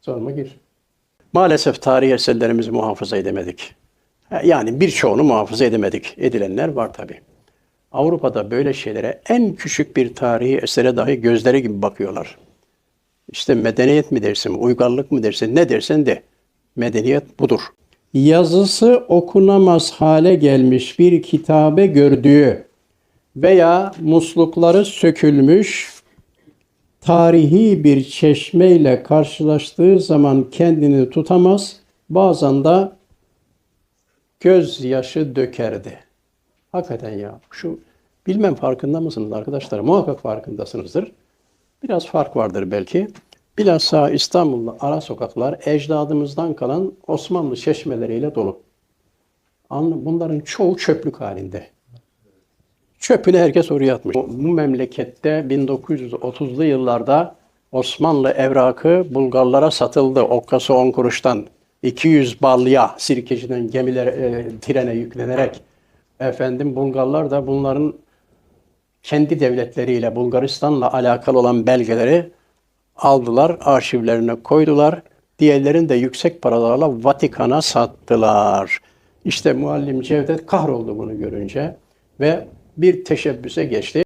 Sorma gir. Maalesef tarih eserlerimizi muhafaza edemedik. Ha, Yani birçoğunu muhafaza edemedik. Edilenler var tabi. Avrupa'da böyle şeylere en küçük bir tarihi esere dahi gözleri gibi bakıyorlar. İşte medeniyet mi dersin, uygarlık mı dersin, ne dersen de. Medeniyet budur. Yazısı okunamaz hale gelmiş bir kitabe gördüğü veya muslukları sökülmüş tarihi bir çeşmeyle karşılaştığı zaman kendini tutamaz, bazen de gözyaşı dökerdi. Hakikaten ya şu bilmem farkında mısınız arkadaşlar? Muhakkak farkındasınızdır. Biraz fark vardır belki. Bilhassa İstanbul'da ara sokaklar ecdadımızdan kalan Osmanlı çeşmeleriyle dolu. Bunların çoğu çöplük halinde. Çöpünü herkes oraya atmış. Bu memlekette 1930'lu yıllarda Osmanlı evrakı Bulgarlara satıldı. Okkası 10 kuruştan 200 balya sirkeciden gemiler e, trene yüklenerek efendim Bulgarlar da bunların kendi devletleriyle Bulgaristan'la alakalı olan belgeleri aldılar, arşivlerine koydular. Diğerlerini de yüksek paralarla Vatikan'a sattılar. İşte muallim Cevdet kahroldu bunu görünce ve bir teşebbüse geçti.